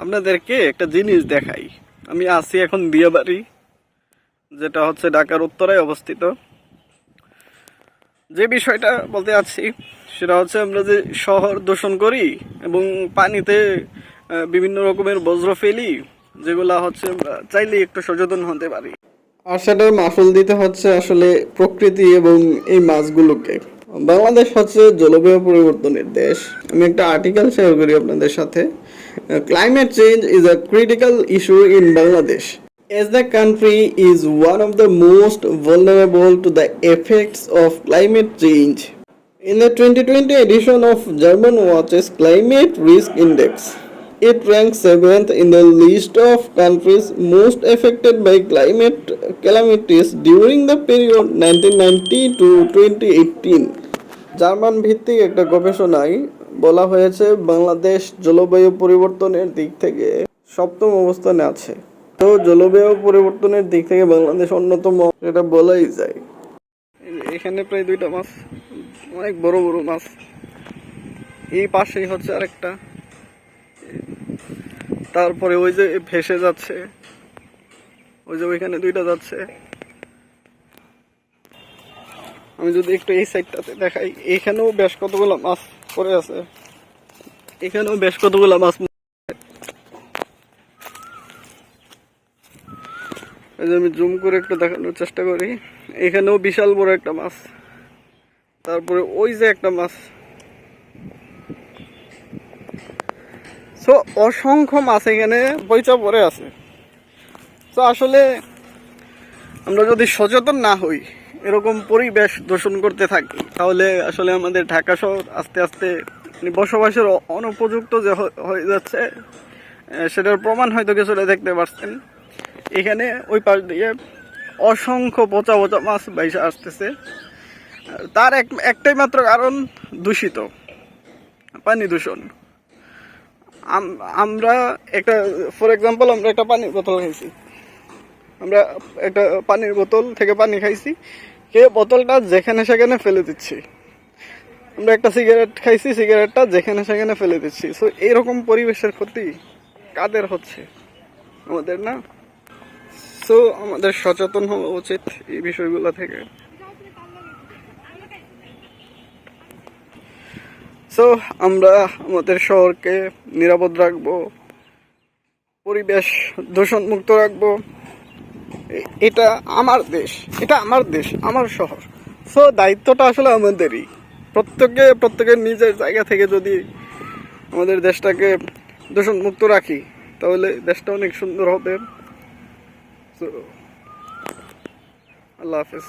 আপনাদেরকে একটা জিনিস দেখাই। আমি আছি এখন বিয়েবাড়ি, যেটা হচ্ছে ঢাকার উত্তরায় অবস্থিত। যে বিষয়টা বলতে আছি সেটা হচ্ছে আমরা যে শহর দূষণ করি এবং পানিতে বিভিন্ন রকমের বজ্র ফেলি, যেগুলা হচ্ছে আমরা চাইলেই একটু সচেতন হতে পারি। আর সেটার মাসুল দিতে হচ্ছে আসলে প্রকৃতি এবং এই মাছগুলোকে। বাংলাদেশ হচ্ছে জলবায়ু পরিবর্তনের দেশ। আমি একটা আর্টিকেল শেয়ার করি আপনাদের সাথে। Climate change is a critical issue in Bangladesh as the country is one of the most vulnerable to the effects of climate change in the twenty twenty edition of German Watch's climate risk index it rank seventh in the list of countries most affected by climate calamities during the period nineteen ninety two twenty eighteen German ভিত্তিক একটা গবেষণায় বলা হয়েছে, বাংলাদেশ জলবায়ু পরিবর্তনের দিক থেকে সপ্তম অবস্থানে আছে। তো জলবায়ু পরিবর্তনের দিক থেকে বাংলাদেশ অন্যতম এটা বলাই যায়। এখানে প্রায় দুইটা মাছ, অনেক বড় বড় মাছ। এই পাশেই হচ্ছে আরেকটা। তারপরে ওই যে ভেসে যাচ্ছে, ওই যে ওইখানে দুইটা যাচ্ছে। আমি যদি একটু এই সাইডটাতে দেখাই, এখানেও বেশ কতগুলো মাছ পড়ে আছে। এখানেও বেশ কতগুলো মাছ আমি জুম করে একটু দেখানোর চেষ্টা করি। এখানেও বিশাল বড় একটা মাছ। তারপরে ওই যে একটা মাছ। সো অসংখ্য মাছ এখানে বইচা পড়ে আছে। তো আসলে আমরা যদি সচেতন না হই এরকম পরিবেশ দূষণ করতে থাকি। তাহলে আসলে আমাদের ঢাকা শহর আস্তে আস্তে বসবাসের অনুপযুক্ত যে হয়ে যাচ্ছে সেটার প্রমাণ হয়তো কিছুটা দেখতে পাচ্ছেন এখানে ওই পাশ দিয়ে অসংখ্য পচা পচা মাছ বাইসে আসতেছে। তার এক একটাই মাত্র কারণ, দূষিত, পানি দূষণ। আম- আমরা একটা ফর এক্সাম্পল আমরা একটা পানির বোতল খাইছি। আমরা একটা পানির বোতল থেকে পানি খাইছি। খেয়ে বোতলটা যেখানে সেখানে ফেলে দিচ্ছি। আমরা একটা সিগারেট খাইছি, সিগারেটটা যেখানে সেখানে ফেলে দিচ্ছি। সো এরকম পরিবেশের ক্ষতি কাদের হচ্ছে? আমাদের না? সো আমাদের সচেতন হওয়া উচিত এই বিষয়গুলো থেকে। সো আমরা আমাদের শহরকে নিরাপদ রাখব, পরিবেশ দূষণ মুক্ত রাখব। এটা আমার দেশ, এটা আমার দেশ, আমার শহর। সো দায়িত্বটা আসলে আমাদেরই। প্রত্যেকে প্রত্যেকের নিজের জায়গা থেকে যদি আমাদের দেশটাকে দূষণমুক্ত রাখি, তাহলে দেশটা অনেক সুন্দর হবে। সো আল্লাহ হাফিজ।